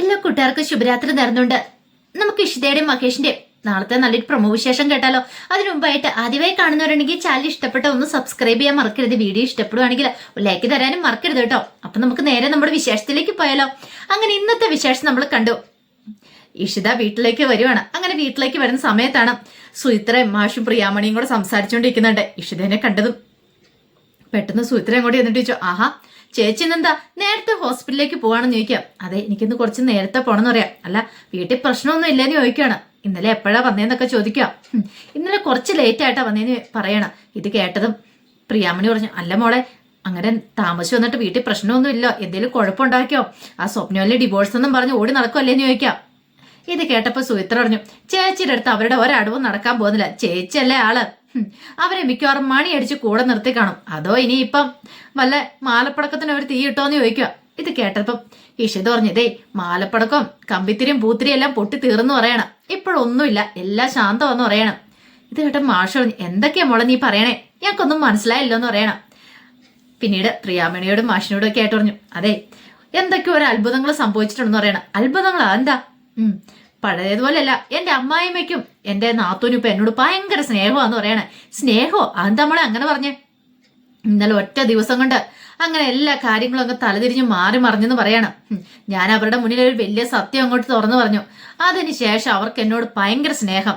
എല്ലാ കൂട്ടുകാർക്കും ശുഭരാത്രി നേർന്നുണ്ട്. നമുക്ക് ഇഷിതയുടെയും മഹേഷിന്റെയും നാളത്തെ നല്ലൊരു പ്രൊമോ വിശേഷം കേട്ടാലോ? അതിനു മുമ്പായിട്ട് ആദ്യമായി കാണുന്നവരുണ്ടെങ്കിൽ ചാനൽ ഇഷ്ടപ്പെട്ട ഒന്ന് സബ്സ്ക്രൈബ് ചെയ്യാൻ മറക്കരുത്. വീഡിയോ ഇഷ്ടപ്പെടുവാണെങ്കിൽ ലൈക്ക് തരാനും മറക്കരുത് കേട്ടോ. അപ്പൊ നമുക്ക് നേരെ നമ്മുടെ വിശേഷത്തിലേക്ക് പോയാലോ? അങ്ങനെ ഇന്നത്തെ വിശേഷം നമ്മൾ കണ്ടു. ഇഷിത വീട്ടിലേക്ക് വരുവാണ്. അങ്ങനെ വീട്ടിലേക്ക് വരുന്ന സമയത്താണ് സുയിത്രയും മാഷും പ്രിയാമണിയും കൂടെ സംസാരിച്ചുകൊണ്ടിരിക്കുന്നുണ്ട്. ഇഷിതനെ കണ്ടതും പെട്ടെന്ന് സുമിത്ര അങ്ങോട്ട് എന്നിട്ട് ചോദിച്ചു ആഹാ ചേച്ചി എന്താ നേരത്തെ ഹോസ്പിറ്റലിലേക്ക് പോവാണെന്ന് ചോദിക്കാം. അതെ എനിക്കിന്ന് കുറച്ച് നേരത്തെ പോണെന്ന് പറയാം. അല്ല വീട്ടിൽ പ്രശ്നമൊന്നും ഇല്ലെന്ന് ചോദിക്കുകയാണ്. ഇന്നലെ എപ്പോഴാ വന്നേന്നൊക്കെ ചോദിക്കാം. "ഹും, ഇന്നലെ കുറച്ച് ലേറ്റ് ആയിട്ടാ വന്നേന്ന് പറയണം. ഇത് കേട്ടതും പ്രിയാമണി പറഞ്ഞു അല്ല മോളെ അങ്ങനെ താമസിച്ച് വന്നിട്ട് വീട്ടിൽ പ്രശ്നമൊന്നും ഇല്ല. എന്തെങ്കിലും കുഴപ്പമുണ്ടാക്കിയോ? ആ സ്വപ്നമല്ലേ ഡിവോഴ്സ് എന്നും പറഞ്ഞ് ഓടി നടക്കുമല്ലേന്ന് ചോദിക്കാം. ഇത് കേട്ടപ്പോ സുമിത്ര പറഞ്ഞു ചേച്ചിയുടെ അടുത്ത് അവരുടെ ഒരടവും നടക്കാൻ പോകുന്നില്ല. ചേച്ചിയല്ലേ ആൾ. അവരെ മിക്കവാറും മണി അടിച്ച് കൂടെ നിർത്തി കാണും. അതോ ഇനി ഇനിയിപ്പം വല്ല മാലപ്പടക്കത്തിന് അവർ തീ ഇട്ടോന്ന് ചോദിക്കുക ഇത് കേട്ടപ്പം ഇഷിത് പറഞ്ഞതേ മാലപ്പടക്കം കമ്പിത്തിരിയും പൂത്തിരിയും എല്ലാം പൊട്ടി തീർന്ന് പറയണം. ഇപ്പോഴൊന്നുമില്ല എല്ലാം ശാന്തമെന്ന് പറയണം. ഇത് കേട്ട മാഷ് പറഞ്ഞു എന്തൊക്കെയാ മോളെ നീ പറയണേ? ഞങ്ങൾക്കൊന്നും മനസ്സിലായില്ലോ എന്ന് പറയണം. പിന്നീട് പ്രിയാമണിയോടും മാഷിനോടും ഒക്കെ ആയിട്ട് പറഞ്ഞു അതെ എന്തൊക്കെയോ ഒരു അത്ഭുതങ്ങൾ സംഭവിച്ചിട്ടുണ്ടെന്ന് പറയണം. അത്ഭുതങ്ങളാ എന്താ പഴയതുപോലെയല്ല എന്റെ അമ്മായിമ്മയ്ക്കും എന്റെ നാത്തൂനും ഇപ്പൊ എന്നോട് ഭയങ്കര സ്നേഹമാന്ന് പറയണേ. സ്നേഹമോ അത് നമ്മളെ അങ്ങനെ പറഞ്ഞേ? ഇന്നലെ ഒറ്റ ദിവസം കൊണ്ട് അങ്ങനെ എല്ലാ കാര്യങ്ങളും അങ്ങ് തലതിരിഞ്ഞ് മാറി മറിഞ്ഞെന്ന് പറയണം. ഞാൻ അവരുടെ മുന്നിൽ ഒരു വലിയ സത്യം അങ്ങോട്ട് തുറന്നു പറഞ്ഞു. അതിന് ശേഷം അവർക്ക് എന്നോട് ഭയങ്കര സ്നേഹം.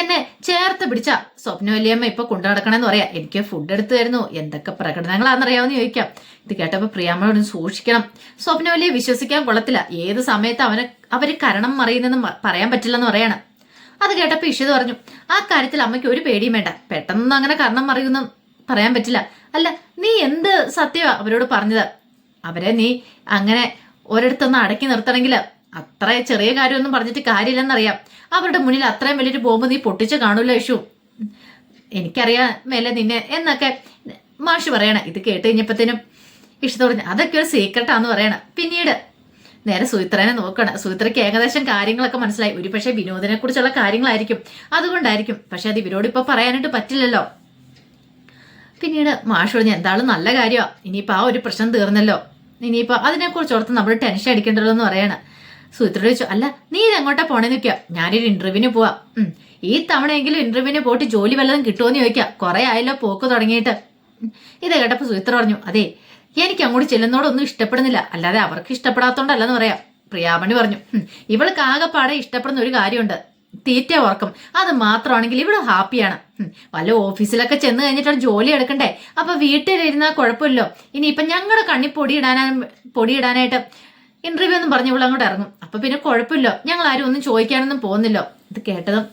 എന്നെ ചേർത്ത് പിടിച്ച സ്വപ്ന വലിയമ്മ ഇപ്പൊ കൊണ്ടു നടക്കണമെന്ന് പറയാം. എനിക്ക് ഫുഡ് എടുത്തു തരുന്നു എന്തൊക്കെ പ്രകടനങ്ങളാണെന്നറിയാമെന്ന് ചോദിക്കാം. ഇത് കേട്ടപ്പോ പ്രിയാമ്മയോട് സൂക്ഷിക്കണം. സ്വപ്ന വലിയ വിശ്വസിക്കാൻ കൊള്ളത്തില്ല. ഏത് സമയത്ത് അവനെ അവർ കരണം മറിയുന്നെന്ന് പറയാൻ പറ്റില്ലെന്ന് പറയാണ്. അത് കേട്ടപ്പോ ഇഷിത് പറഞ്ഞു ആ കാര്യത്തിൽ അമ്മയ്ക്ക് ഒരു പേടിയും വേണ്ട. പെട്ടെന്നൊന്നും അങ്ങനെ കരണം മറിയുന്നു പറയാൻ പറ്റില്ല. അല്ല നീ എന്ത് സത്യമാ അവരോട് പറഞ്ഞത്? അവരെ നീ അങ്ങനെ ഒരിടത്തൊന്ന് അടക്കി നിർത്തണമെങ്കിൽ അത്ര ചെറിയ കാര്യമൊന്നും പറഞ്ഞിട്ട് കാര്യമില്ലെന്നറിയാം. അവരുടെ മുന്നിൽ അത്രയും വലിയൊരു ബോംബ് നീ പൊട്ടിച്ച് കാണൂല യേശു? എനിക്കറിയാം മേലെ നിന്നെ എന്നൊക്കെ മാഷു പറയണ. ഇത് കേട്ട് കഴിഞ്ഞപ്പോഴത്തേനും ഇഷ്ടം പറഞ്ഞു അതൊക്കെ ഒരു സീക്രട്ടാന്ന് പറയണം. പിന്നീട് നേരെ സുയിത്രനെ നോക്കണം. സുയിത്രയ്ക്ക് ഏകദേശം കാര്യങ്ങളൊക്കെ മനസ്സിലായി. ഒരു പക്ഷേ വിനോദിനെ കുറിച്ചുള്ള കാര്യങ്ങളായിരിക്കും. അതുകൊണ്ടായിരിക്കും. പക്ഷെ അത് ഇവരോട് ഇപ്പൊ പറയാനായിട്ട് പറ്റില്ലല്ലോ. പിന്നീട് മാഷ് പറഞ്ഞു എന്താളും നല്ല കാര്യമാണ് ഇനിയിപ്പോൾ ആ ഒരു പ്രശ്നം തീർന്നല്ലോ. ഇനിയിപ്പോൾ അതിനെക്കുറിച്ച് ഓർത്ത് നമ്മൾ ടെൻഷൻ അടിക്കേണ്ടല്ലോ എന്ന് പറയാണ്. സുമിത്ര ചോദിച്ചു അല്ല നീ ഇതെങ്ങോട്ടാ പോണേ ചോദിക്കുക ഞാനൊരു ഇന്റർവ്യൂവിന് പോവാം. ഈ തവണയെങ്കിലും ഇന്റർവ്യൂവിന് പോയിട്ട് ജോലി വല്ലതും കിട്ടുമെന്ന് ചോദിക്കാം. കുറെ ആയല്ലോ പോക്ക് തുടങ്ങിയിട്ട്. ഇത് കേട്ടപ്പോൾ സുമിത്ര പറഞ്ഞു അതെ എനിക്ക് അങ്ങോട്ട് ചെല്ലുന്നോടൊന്നും ഇഷ്ടപ്പെടുന്നില്ല. അല്ലാതെ അവർക്ക് ഇഷ്ടപ്പെടാത്തോണ്ടല്ലെന്ന് പറയാം. പ്രിയാമണി പറഞ്ഞു "ഹും, ഇവൾക്ക് ആകെപ്പാടെ ഇഷ്ടപ്പെടുന്ന ഒരു കാര്യമുണ്ട്. തീറ്റ ഓർക്കും. അത് മാത്രമാണെങ്കിൽ ഇവിടെ ഹാപ്പിയാണ് വല്ല ഓഫീസിലൊക്കെ ചെന്ന് കഴിഞ്ഞിട്ടാണ് ജോലി എടുക്കണ്ടേ? അപ്പൊ വീട്ടിലിരുന്നാൽ കുഴപ്പമില്ലോ ഇനിയിപ്പൊ ഞങ്ങളുടെ കണ്ണി പൊടിയിടാനാ പൊടിയിടാനായിട്ട് ഇന്റർവ്യൂ ഒന്നും പറഞ്ഞ് ഇവിടെ അങ്ങോട്ട് ഇറങ്ങും. അപ്പൊ പിന്നെ കുഴപ്പമില്ല. ഞങ്ങൾ ആരും ഒന്നും ചോദിക്കാനൊന്നും പോകുന്നില്ല. ഇത് കേട്ടതും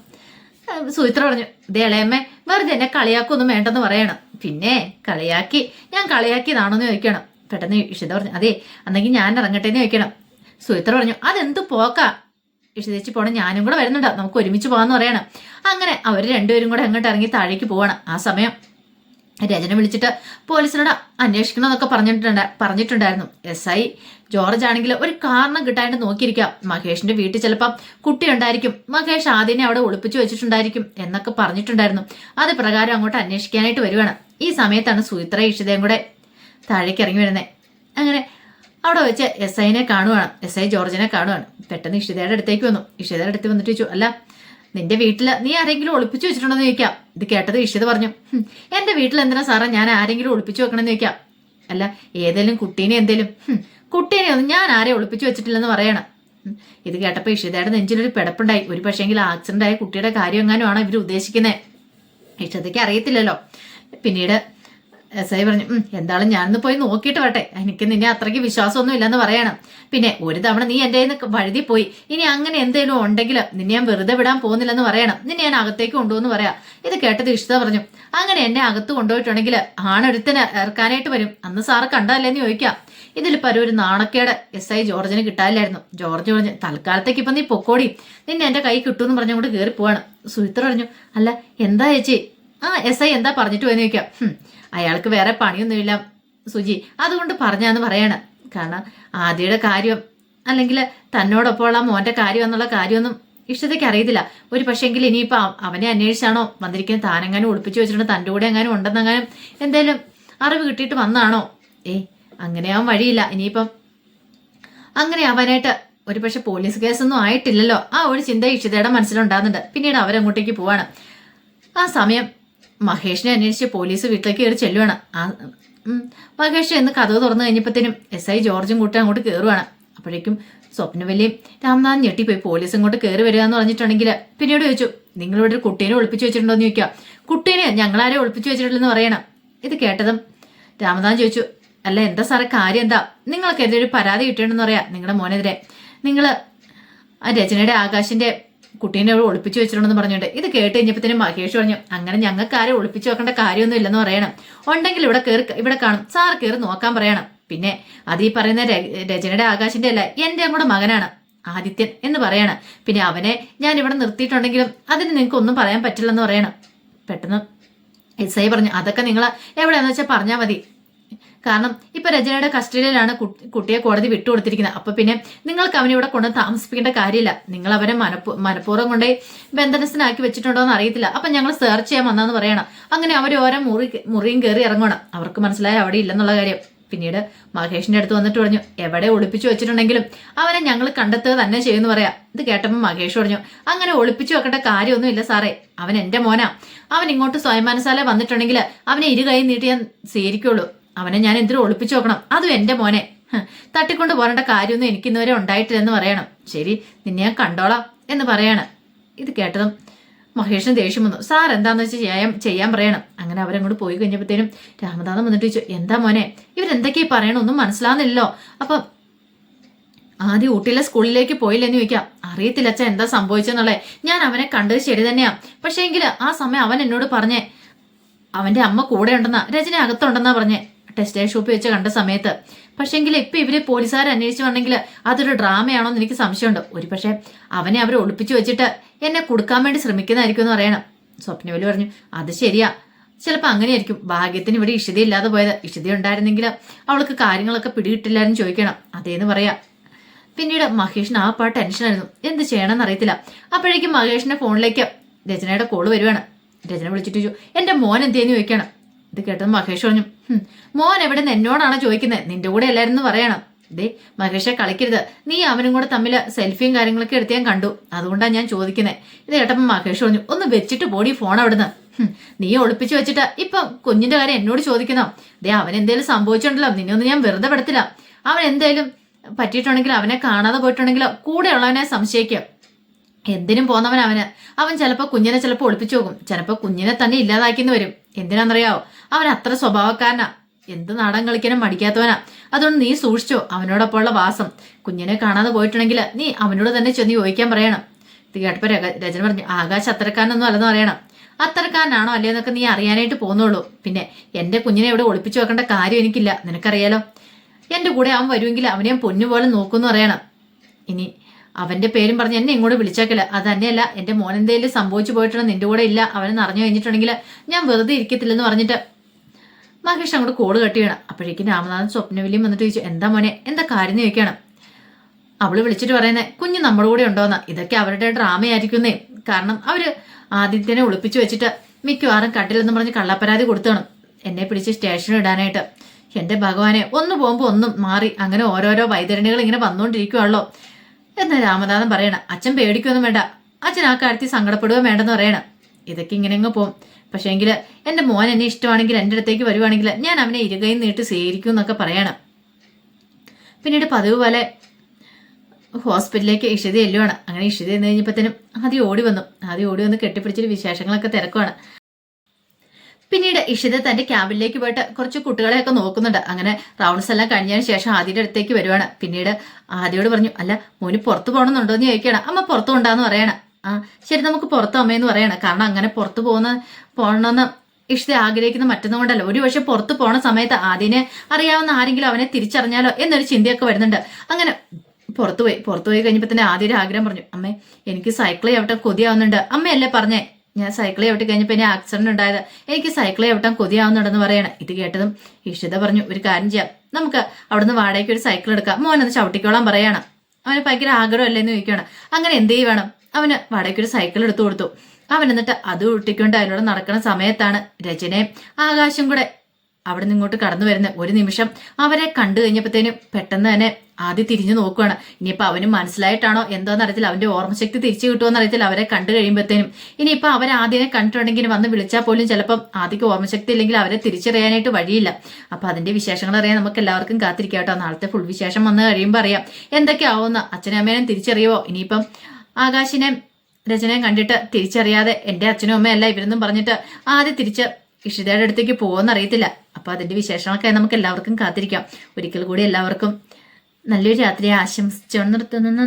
സുചിത്ര പറഞ്ഞു ഇതേ ഇളയമ്മേ വെറുതെ എന്നെ കളിയാക്കൊന്നും വേണ്ടെന്ന് പറയണം. പിന്നെ കളിയാക്കി ഞാൻ കളിയാക്കിയതാണോന്ന് ചോദിക്കണം. പെട്ടെന്ന് ഇഷിത പറഞ്ഞു അതെ അന്നെങ്കിൽ ഞാൻ ഇറങ്ങട്ടെ എന്ന് ചോദിക്കണം. സുചിത്ര പറഞ്ഞു അതെന്ത് പോക്കാ? ഇഷിതേച്ചി പോണം ഞാനും കൂടെ വരുന്നുണ്ട്. നമുക്ക് ഒരുമിച്ച് പോകാന്ന് പറയണം. അങ്ങനെ അവർ രണ്ടുപേരും കൂടെ അങ്ങോട്ട് ഇറങ്ങി താഴേക്ക് പോവണം ആ സമയം. രചന വിളിച്ചിട്ട് പോലീസിനോട് അന്വേഷിക്കണം എന്നൊക്കെ പറഞ്ഞിട്ടുണ്ട് പറഞ്ഞിട്ടുണ്ടായിരുന്നു. എസ് ഐ ജോർജ് ആണെങ്കിൽ ഒരു കാരണം കിട്ടാണ്ട് നോക്കിയിരിക്കാം. മഹേഷിന്റെ വീട്ടിൽ ചിലപ്പം കുട്ടി ഉണ്ടായിരിക്കും. മഹേഷ് ആദ്യനെ അവിടെ ഒളിപ്പിച്ചു വെച്ചിട്ടുണ്ടായിരിക്കും എന്നൊക്കെ പറഞ്ഞിട്ടുണ്ടായിരുന്നു. അത് പ്രകാരം അങ്ങോട്ട് അന്വേഷിക്കാനായിട്ട് വരുവാണ്. ഈ സമയത്താണ് സുമിത്ര ഇഷിതയും കൂടെ താഴേക്ക് ഇറങ്ങി വരുന്നത് അങ്ങനെ അവിടെ വെച്ച് എസ് ഐനെ കാണുവാണ്. എസ് ഐ ജോർജിനെ കാണുവാണ്. പെട്ടെന്ന് ഇഷിതയുടെ അടുത്തേക്ക് വന്നു. ഇഷിതയുടെ അടുത്ത് വന്നിട്ട് ചോദിച്ചു അല്ല നിന്റെ വീട്ടിൽ നീ ആരെങ്കിലും ഒളിപ്പിച്ചു വെച്ചിട്ടുണ്ടോന്ന് ചോദിക്കാം. ഇത് കേട്ടത് ഇഷിത് പറഞ്ഞു. എന്റെ വീട്ടിൽ എന്തിനാ സാറേ ഞാൻ ആരെങ്കിലും ഒളിപ്പിച്ചു വെക്കണമെന്ന് ചോദിക്കാം. അല്ല ഏതെങ്കിലും കുട്ടീനെ എന്തേലും? കുട്ടീനെ ഒന്നും ഞാൻ ആരെ ഒളിപ്പിച്ചു വെച്ചിട്ടില്ലെന്ന് പറയണം. ഇത് കേട്ടപ്പോൾ ഇഷിതയുടെ നെഞ്ചിലൊരു പിടപ്പുണ്ടായി. ഒരു പക്ഷേങ്കിൽ ആക്സിഡന്റ് ആയ കുട്ടിയുടെ കാര്യം എങ്ങാനും ആണ് ഇവർ ഉദ്ദേശിക്കുന്നത് ഇഷിതയ്ക്ക് അറിയത്തില്ലല്ലോ. പിന്നീട് എസ് ഐ പറഞ്ഞു എന്താണ് ഞാനൊന്ന് പോയി നോക്കിയിട്ട് വട്ടെ എനിക്ക് നിന്നെ അത്രയ്ക്ക് വിശ്വാസമൊന്നും ഇല്ലെന്ന് പറയണം. പിന്നെ ഒരു തവണ നീ എന്റെ നിന്ന് വഴുതി പോയി. ഇനി അങ്ങനെ എന്തെങ്കിലും ഉണ്ടെങ്കിൽ നിന്നെ ഞാൻ വെറുതെ വിടാൻ പോകുന്നില്ലെന്ന് പറയണം. നിന്നെ ഞാൻ അകത്തേക്ക് കൊണ്ടുപോകുന്നു പറയാം. ഇത് കേട്ടത് ഇഷ്ട പറഞ്ഞു അങ്ങനെ എന്നെ അകത്ത് കൊണ്ടുപോയിട്ടുണ്ടെങ്കിൽ ആണൊരുത്തിന് ഇറക്കാനായിട്ട് വരും. അന്ന് സാറ് കണ്ടതല്ലേന്ന് ചോദിക്കാം. ഇതിലിപ്പോൾ ഒരു നാണക്കേട് എസ് ഐ ജോർജിന് കിട്ടാനില്ലായിരുന്നു. ജോർജ് പറഞ്ഞു തൽക്കാലത്തേക്ക് ഇപ്പം നീ പൊക്കോടി. നിന്നെ എന്റെ കൈ കിട്ടുമെന്ന് പറഞ്ഞുകൊണ്ട് കയറി പോവാണ് സുഹിത്ര പറഞ്ഞു അല്ല എന്താ ചേച്ചി? ആ എസ് ഐ എന്താ പറഞ്ഞിട്ട് പോയെന്ന് ചോദിക്കാം. അയാൾക്ക് വേറെ പണിയൊന്നുമില്ല സുജി. അതുകൊണ്ട് പറഞ്ഞാന്ന് പറയണം. കാരണം ആദ്യയുടെ കാര്യം അല്ലെങ്കിൽ തന്നോടൊപ്പമുള്ള മോന്റെ കാര്യം എന്നുള്ള കാര്യമൊന്നും ഇഷ്ടത്തേക്ക് അറിയത്തില്ല. ഒരു പക്ഷേങ്കിൽ ഇനിയിപ്പോൾ അവനെ അന്വേഷിച്ചാണോ? വന്നിരിക്കുന്നത് താനെങ്ങാനും ഒളിപ്പിച്ചു വെച്ചിട്ടുണ്ട് തന്റെ കൂടെ എങ്ങാനും ഉണ്ടെന്നെങ്ങാനും എന്തേലും അറിവ് കിട്ടിയിട്ട് വന്നാണോ? ഏ അങ്ങനെയാവാൻ വഴിയില്ല. ഇനിയിപ്പം അങ്ങനെ അവനായിട്ട് ഒരു പക്ഷെ പോലീസ് കേസൊന്നും ആയിട്ടില്ലല്ലോ. ആ ഒരു ചിന്ത ഇഷിതയുടെ മനസ്സിലുണ്ടാകുന്നുണ്ട്. പിന്നീട് അവരങ്ങോട്ടേക്ക് പോവാണ്. ആ സമയം മഹേഷിനെ അന്വേഷിച്ച് പോലീസ് വീട്ടിലേക്ക് കയറി ചെല്ലുവാണ്. ആ മഹേഷ് എന്ന് കഥ തുറന്നു കഴിഞ്ഞപ്പോഴത്തേനും എസ് ഐ ജോർജും കൂട്ടി അങ്ങോട്ട് കയറുവാണ് അപ്പോഴേക്കും സ്വപ്നവല്ലിയും രാംനാഥ് ഞെട്ടിപ്പോയി പോലീസ് ഇങ്ങോട്ട് കയറി വരിക എന്ന് പറഞ്ഞിട്ടുണ്ടെങ്കിൽ പിന്നീട് ചോദിച്ചു നിങ്ങളിവിടെ ഒരു കുട്ടീനെ ഒളിപ്പിച്ചു വെച്ചിട്ടുണ്ടോ? എന്ന് ചോദിക്കുക. കുട്ടീനെ ഞങ്ങളാരെ ഒളിപ്പിച്ചു വെച്ചിട്ടില്ലെന്ന് പറയണം. ഇത് കേട്ടതും രാമനാഥൻ ചോദിച്ചു അല്ല എന്താ സാറേ കാര്യം എന്താ? നിങ്ങൾക്കെതിരെ ഒരു പരാതി കിട്ടിയിട്ടുണ്ടെന്ന് പറയാ. നിങ്ങളുടെ മോനെതിരെ നിങ്ങൾ ആ രചനയുടെ ആകാശിന്റെ കുട്ടീനെ അവിടെ ഒളിപ്പിച്ചു വെച്ചിട്ടുണ്ടെന്ന് പറഞ്ഞുകൊണ്ട് ഇത് കേട്ട് കഴിഞ്ഞപ്പോഴത്തേനും മഹേഷ് പറഞ്ഞു അങ്ങനെ ഞങ്ങൾക്ക് ആരും ഒളിപ്പിച്ചു വെക്കേണ്ട കാര്യമൊന്നും ഇല്ലെന്ന് പറയണം. ഉണ്ടെങ്കിൽ ഇവിടെ കയറി ഇവിടെ കാണും. സാർ കയറി നോക്കാൻ പറയണം. പിന്നെ അത് ഈ പറയുന്ന രചനയുടെ ആകാശിന്റെ അല്ല എന്റെ കൂടെ മകനാണ് ആദിത്യൻ എന്ന് പറയണം. പിന്നെ അവനെ ഞാൻ ഇവിടെ നിർത്തിയിട്ടുണ്ടെങ്കിലും അതിന് നിങ്ങൾക്ക് ഒന്നും പറയാൻ പറ്റില്ലെന്ന് പറയണം. പെട്ടെന്ന് എസ് ഐ പറഞ്ഞു അതൊക്കെ നിങ്ങൾ എവിടെയാന്ന് വെച്ചാൽ പറഞ്ഞാൽ മതി. കാരണം ഇപ്പൊ രചനയുടെ കസ്റ്റഡിയിലാണ് കുട്ടിയെ കോടതി വിട്ടുകൊടുത്തിരിക്കുന്നത്. അപ്പൊ പിന്നെ നിങ്ങൾക്ക് അവനെ ഇവിടെ കൊണ്ട് താമസിപ്പിക്കേണ്ട കാര്യമില്ല. നിങ്ങൾ അവരെ മനഃപൂർവം കൊണ്ടേ ബന്ധനസ്ഥനാക്കി വെച്ചിട്ടുണ്ടോ എന്ന് അറിയത്തില്ല. അപ്പൊ ഞങ്ങൾ സെർച്ച് ചെയ്യാൻ വന്നാന്ന് പറയണം. അങ്ങനെ അവർ ഓരോ മുറി മുറിയും കയറി ഇറങ്ങണം. അവർക്ക് മനസ്സിലായി അവിടെ ഇല്ലെന്നുള്ള കാര്യം. പിന്നീട് മഹേഷിന്റെ അടുത്ത് വന്നിട്ട് പറഞ്ഞു എവിടെ ഒളിപ്പിച്ചു വെച്ചിട്ടുണ്ടെങ്കിലും അവനെ ഞങ്ങൾ കണ്ടെത്തുക തന്നെ ചെയ്യുമെന്ന് പറയാം. ഇത് കേട്ടപ്പോൾ മഹേഷ് പറഞ്ഞു അങ്ങനെ ഒളിപ്പിച്ചു വെക്കേണ്ട കാര്യമൊന്നുമില്ല സാറേ. അവൻ എന്റെ മോനാ. അവൻ ഇങ്ങോട്ട് സ്വയംമാനസാല വന്നിട്ടുണ്ടെങ്കിൽ അവനെ ഇരു കൈ നീട്ടി ഞാൻ സ്വീകരിക്കുള്ളൂ അവനെ ഞാൻ എന്തിനും ഒളിപ്പിച്ചു നോക്കണം അതും എന്റെ മോനെ. തട്ടിക്കൊണ്ട് പോരേണ്ട കാര്യമൊന്നും എനിക്ക് ഇന്നുവരെ ഉണ്ടായിട്ടില്ലെന്ന് പറയണം. ശരി നിന്നെ ഞാൻ കണ്ടോളാം എന്ന് പറയാണ്. ഇത് കേട്ടതും മഹേഷിന് ദേഷ്യം വന്നു. സാർ എന്താന്ന് വെച്ചാൽ ചെയ്യാൻ ചെയ്യാൻ പറയണം. അങ്ങനെ അവരങ്ങോട്ട് പോയി കഴിഞ്ഞപ്പോഴത്തേനും രാമദാസം വന്നിട്ട് ചോദിച്ചു എന്താ മോനെ ഇവരെന്തൊക്കെയാ പറയണം ഒന്നും മനസ്സിലാവുന്നില്ലല്ലോ. അപ്പം ആദ്യം ഊട്ടിയിലെ സ്കൂളിലേക്ക് പോയില്ലെന്ന് ചോദിക്കാം. അറിയത്തില്ല അച്ഛൻ എന്താ സംഭവിച്ചെന്നുള്ളത് ഞാൻ അവനെ കണ്ടത് ശരി തന്നെയാ. പക്ഷേ എങ്കിൽ ആ സമയം അവൻ എന്നോട് പറഞ്ഞേ അവന്റെ അമ്മ കൂടെ ഉണ്ടെന്നാ രചന അകത്തുണ്ടെന്നാ പറഞ്ഞേ. ടെക്സ്റ്റൈൽ ഷോപ്പിൽ വെച്ച് കണ്ട സമയത്ത്. പക്ഷേങ്കിൽ ഇപ്പൊ ഇവർ പോലീസുകാർ അന്വേഷിച്ചു വന്നെങ്കിൽ അതൊരു ഡ്രാമയാണോ എന്ന് എനിക്ക് സംശയമുണ്ട്. ഒരു പക്ഷേ അവനെ അവർ ഒളിപ്പിച്ചു വെച്ചിട്ട് എന്നെ കൊടുക്കാൻ വേണ്ടി ശ്രമിക്കുന്നതായിരിക്കും എന്ന് പറയണം. സ്വപ്നവലി പറഞ്ഞു അത് ശരിയാ. ചിലപ്പോൾ അങ്ങനെയായിരിക്കും. ഭാഗ്യത്തിന് ഇവിടെ ഇഷിത ഇല്ലാതെ പോയത്. ഇഷിത ഉണ്ടായിരുന്നെങ്കിൽ അവൾക്ക് കാര്യങ്ങളൊക്കെ പിടികിട്ടില്ലായിരുന്നു ചോദിക്കണം. അതേന്ന് പറയാം. പിന്നീട് മഹേഷിന് ആ പാ ടെൻഷനായിരുന്നു എന്ത് ചെയ്യണമെന്ന് അറിയത്തില്ല. അപ്പോഴേക്കും മഹേഷിന്റെ ഫോണിലേക്ക് രചനയുടെ കോൾ വരുവാണ്. രചന വിളിച്ചിട്ട് എന്റെ മോൻ എന്തേന്ന് ചോദിക്കണം? ഇത് കേട്ടത് മഹേഷ് പറഞ്ഞു മോൻ എവിടെ നിന്ന് എന്നോടാണ് ചോദിക്കുന്നത് നിന്റെ കൂടെ അല്ലായിരുന്നു പറയണം. ദേ മഹേഷെ കളിക്കരുത്. നീ അവനും കൂടെ തമ്മിൽ സെൽഫിയും കാര്യങ്ങളൊക്കെ എടുത്ത് ഞാൻ കണ്ടു. അതുകൊണ്ടാണ് ഞാൻ ചോദിക്കുന്നത് ഇത് കേട്ടപ്പോൾ മഹേഷ് പറഞ്ഞു ഒന്ന് വെച്ചിട്ട് പോടി ഫോൺ അവിടുന്ന്. നീ ഒളിപ്പിച്ചു വെച്ചിട്ട് ഇപ്പം കുഞ്ഞിന്റെ കാര്യം എന്നോട് ചോദിക്കുന്നോ? ദേ അവൻ എന്തേലും സംഭവിച്ചിട്ടുണ്ടല്ലോ. നിന്നൊന്നും ഞാൻ വെറുതെ പെടത്തില്ല. അവൻ എന്തേലും പറ്റിയിട്ടുണ്ടെങ്കിലോ അവനെ കാണാതെ പോയിട്ടുണ്ടെങ്കിലോ കൂടെയുള്ളവനെ സംശയിക്കും. എന്തിനും പോന്നവൻ അവന്. അവൻ ചിലപ്പോൾ കുഞ്ഞിനെ ചിലപ്പോൾ ഒളിപ്പിച്ചു പോകും ചിലപ്പോൾ കുഞ്ഞിനെ തന്നെ ഇല്ലാതാക്കിന്ന് വരും. എന്തിനാണെന്നറിയാവോ അവൻ അത്ര സ്വഭാവക്കാരനാ. എന്ത് നാടൻ കളിക്കാനും മടിക്കാത്തവനാ. അതുകൊണ്ട് നീ സൂക്ഷിച്ചോ അവനോടൊപ്പമുള്ള വാസം. കുഞ്ഞിനെ കാണാതെ പോയിട്ടുണ്ടെങ്കിൽ നീ അവനോട് തന്നെ ചെന്ന് ചോദിക്കാൻ പറയണം. ഇത് കേട്ടപ്പോൾ രചന പറഞ്ഞു ആകാശ് അത്തരക്കാരനൊന്നും അല്ലെന്ന് പറയണം. അത്തരക്കാരനാണോ അല്ലേന്നൊക്കെ നീ അറിയാനായിട്ട് പോകുന്നുള്ളൂ പിന്നെ എന്റെ കുഞ്ഞിനെ ഇവിടെ ഒളിപ്പിച്ചു വെക്കേണ്ട കാര്യം എനിക്കില്ല. നിനക്കറിയാലോ? എന്റെ കൂടെ അവൻ വരുമെങ്കിൽ അവനെ പൊന്നുപോലെ നോക്കുമെന്ന് പറയണം. ഇനി അവന്റെ പേരും പറഞ്ഞ് എന്നെ ഇങ്ങോട്ട് വിളിച്ചേക്കൽ. അത് തന്നെയല്ല എന്റെ മോൻ എന്തെങ്കിലും സംഭവിച്ചു പോയിട്ടുണ്ട്? നിന്റെ കൂടെ ഇല്ല. അവൻ അറിഞ്ഞു കഴിഞ്ഞിട്ടുണ്ടെങ്കിൽ ഞാൻ വെറുതെ ഇരിക്കത്തില്ലെന്ന് പറഞ്ഞിട്ട് മഹേഷ് അങ്ങോട്ട് കോട് കട്ടി അപ്പോഴേക്കും രാമനാഥൻ സ്വപ്നവിലിയും വന്നിട്ട് ചോദിച്ചു എന്താ മോനെ എന്താ കാര്യം ചോദിക്കണം. അവൾ വിളിച്ചിട്ട് പറയുന്നേ കുഞ്ഞ് നമ്മുടെ കൂടെ ഉണ്ടോന്ന്. ഇതൊക്കെ അവരുടെ ഡ്രാമയായിരിക്കുന്നേ. കാരണം അവർ ആദിത്യനെ ഒളിപ്പിച്ചു വെച്ചിട്ട് മിക്കവാറും കട്ടിലെന്ന് പറഞ്ഞ് കള്ളപ്പരാതി കൊടുത്തണം. എന്നെ പിടിച്ച് സ്റ്റേഷനിൽ ഇടാനായിട്ട്. എന്റെ ഭഗവാനെ ഒന്ന് പോകുമ്പോൾ ഒന്നും മാറി അങ്ങനെ ഓരോരോ വൈതരണികൾ ഇങ്ങനെ വന്നുകൊണ്ടിരിക്കുവാണല്ലോ. എന്ന് രാമനാഥൻ പറയണം അച്ഛൻ പേടിക്കൊന്നും വേണ്ട. അച്ഛൻ ആ കാര്യത്തിൽ സങ്കടപ്പെടുകയും വേണ്ടെന്ന് പറയണം. ഇതൊക്കെ ഇങ്ങനെ അങ്ങ് പോകും പക്ഷേ എങ്കിൽ എന്റെ മോൻ എന്നെ ഇഷ്ടമാണെങ്കിൽ എന്റെ അടുത്തേക്ക് വരുവാണെങ്കിൽ ഞാൻ അവനെ ഇരുകയും നീട്ടി സ്വീകരിക്കും എന്നൊക്കെ പറയണം. പിന്നീട് പതിവ് പോലെ ഹോസ്പിറ്റലിലേക്ക് ഇഷിത എല്ലുവാണ് അങ്ങനെ ഇഷിത എന്ന് കഴിഞ്ഞപ്പോഴത്തേനും ആദ്യം ഓടി വന്നു. ആദ്യം ഓടി വന്ന് കെട്ടിപ്പിടിച്ചിട്ട് വിശേഷങ്ങളൊക്കെ തിരക്കുവാണ്. പിന്നീട് ഇഷിത തന്റെ ക്യാമ്പിലേക്ക് പോയിട്ട് കുറച്ച് കുട്ടികളെയൊക്കെ നോക്കുന്നുണ്ട്. അങ്ങനെ റൗണ്ട്സ് എല്ലാം കഴിഞ്ഞതിന് ശേഷം ആദ്യയുടെ അടുത്തേക്ക് വരുവാണ്. പിന്നീട് ആദ്യയോട് പറഞ്ഞു അല്ല മോന് പുറത്ത് പോകണമെന്നുണ്ടോ എന്ന് ചോദിക്കണം അമ്മ പുറത്തു കൊണ്ടാന്ന് പറയണം. ആ ശരി നമുക്ക് പുറത്ത് അമ്മയെന്ന് പറയണം. കാരണം അങ്ങനെ പുറത്ത് പോകുന്ന പോകണമെന്ന് ഇഷ്ട ആഗ്രഹിക്കുന്ന മറ്റൊന്നും കൊണ്ടല്ല. ഒരു പക്ഷെ പുറത്ത് പോണ സമയത്ത് ആദ്യനെ അറിയാവുന്ന ആരെങ്കിലും അവനെ തിരിച്ചറിഞ്ഞാലോ എന്നൊരു ചിന്തയൊക്കെ വരുന്നുണ്ട്. അങ്ങനെ പുറത്തുപോയി പുറത്തുപോയി കഴിഞ്ഞപ്പോ പോയി കഴിഞ്ഞപ്പോൾ തന്നെ ആദ്യം ആഗ്രഹം പറഞ്ഞു അമ്മേ എനിക്ക് സൈക്കിൾ ചവിട്ടാൻ കൊതിയാവുന്നുണ്ട്. അമ്മയല്ലേ പറഞ്ഞേ ഞാൻ സൈക്കിൾ ചവിട്ടി കഴിഞ്ഞപ്പോൾ ഇനി ആക്സിഡന്റ് ഉണ്ടായത്. എനിക്ക് സൈക്കിൾ ചവിട്ടാൻ കൊതിയാവുന്നുണ്ടെന്ന് പറയണം. ഇത് കേട്ടതും ഇഷിത പറഞ്ഞു ഒരു കാര്യം ചെയ്യാം. നമുക്ക് അവിടുന്ന് വാടകയ്ക്ക് ഒരു സൈക്കിൾ എടുക്കാം. മോനൊന്ന് ചവിട്ടിക്കോളാൻ പറയണം. അവന് ഭയങ്കര ആഗ്രഹമല്ലേ എന്ന് ചോദിക്കണം അങ്ങനെ എന്ത് ചെയ്യണം അവന് വാടകയ്ക്ക് ഒരു സൈക്കിൾ എടുത്തു കൊടുത്തു. അവൻ എന്നിട്ട് അത് ഒട്ടിക്കൊണ്ട് അതിലൂടെ നടക്കുന്ന സമയത്താണ് രചനയും ആകാശം കൂടെ അവിടെ നിന്ന് ഇങ്ങോട്ട് കടന്നു വരുന്നത് ഒരു നിമിഷം അവരെ കണ്ടു കഴിഞ്ഞപ്പോഴത്തേനും പെട്ടെന്ന് തന്നെ ആദ്യം തിരിഞ്ഞു നോക്കുകയാണ് ഇനിയിപ്പോൾ അവന് മനസ്സിലായിട്ടാണോ എന്തോന്ന് അറിയത്തില്ല. അവന്റെ ഓർമ്മശക്തി തിരിച്ചു കിട്ടുമെന്ന് അറിയത്തില്ല. അവരെ കണ്ടു കഴിയുമ്പോഴത്തേനും ഇനിയിപ്പോൾ അവർ ആദ്യം കണ്ടിട്ടുണ്ടെങ്കിൽ വന്ന് വിളിച്ചാൽ പോലും ചിലപ്പം ആദ്യക്ക് ഓർമ്മശക്തി ഇല്ലെങ്കിൽ അവരെ തിരിച്ചറിയാനായിട്ട് വഴിയില്ല. അപ്പോൾ അതിന്റെ വിശേഷങ്ങൾ അറിയാൻ നമുക്ക് എല്ലാവർക്കും കാത്തിരിക്കാം കേട്ടോ. നാളത്തെ ഫുൾ വിശേഷം വന്ന് കഴിയുമ്പോൾ അറിയാം. എന്തൊക്കെയാവുന്ന അച്ഛനും അമ്മേനും തിരിച്ചറിയുമോ ഇനിയിപ്പം ആകാശിനെ രചനയും കണ്ടിട്ട് തിരിച്ചറിയാതെ എന്റെ അച്ഛനും അമ്മയല്ല ഇവരെന്നും പറഞ്ഞിട്ട് ആദ്യം തിരിച്ച് ഇഷിതയുടെ അടുത്തേക്ക് പോകുമെന്ന് അറിയത്തില്ല. അപ്പൊ അതിന്റെ വിശേഷങ്ങളൊക്കെ നമുക്ക് എല്ലാവർക്കും കാത്തിരിക്കാം. ഒരിക്കൽ കൂടി എല്ലാവർക്കും നല്ലൊരു രാത്രി ആശംസിച്ചുകൊണ്ട് നിർത്തുന്നു.